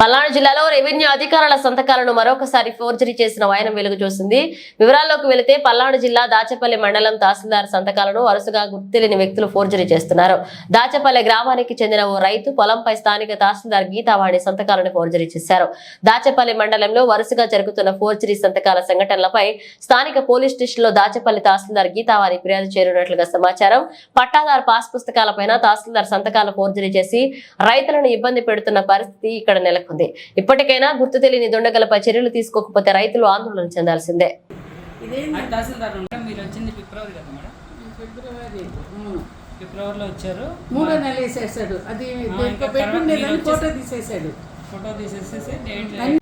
పల్నాడు జిల్లాలో రెవెన్యూ అధికారుల సంతకాలను మరొకసారి ఫోర్జరీ చేసిన వాయనం వెలుగు చూసింది. వివరాల్లోకి వెళితే పల్నాడు జిల్లా దాచపల్లి మండలం తహసీల్దార్ సంతకాలను వరుసగా గుర్తులేని వ్యక్తులు ఫోర్జరీ చేస్తున్నారు. దాచపల్లి గ్రామానికి చెందిన ఓ రైతు పొలంపై స్థానిక తహసీల్దార్ గీతావాణి సంతకాలను ఫోర్జరీ చేశారు. దాచపల్లి మండలంలో వరుసగా జరుగుతున్న ఫోర్జరీ సంతకాల సంఘటనలపై స్థానిక పోలీస్ స్టేషన్లో దాచపల్లి తహసీల్దార్ గీతావాణి ఫిర్యాదు చేరినట్లుగా సమాచారం. పట్టాదారు పాస్ పుస్తకాలపైన తహసీల్దార్ సంతకాలు ఫోర్జరీ చేసి రైతులను ఇబ్బంది పెడుతున్న పరిస్థితి ఇక్కడ నెలకొంది. ఇప్పటికైనా గుర్తు తెలియని దుండగలపై చర్యలు తీసుకోకపోతే రైతులు ఆందోళన చెందాల్సిందే. ఫిబ్రవరిలో వచ్చారు. మూడో నెల వేసేసాడు. అది ఫోటో తీసేసాడు. ఫోటో తీసేసేసి డేట్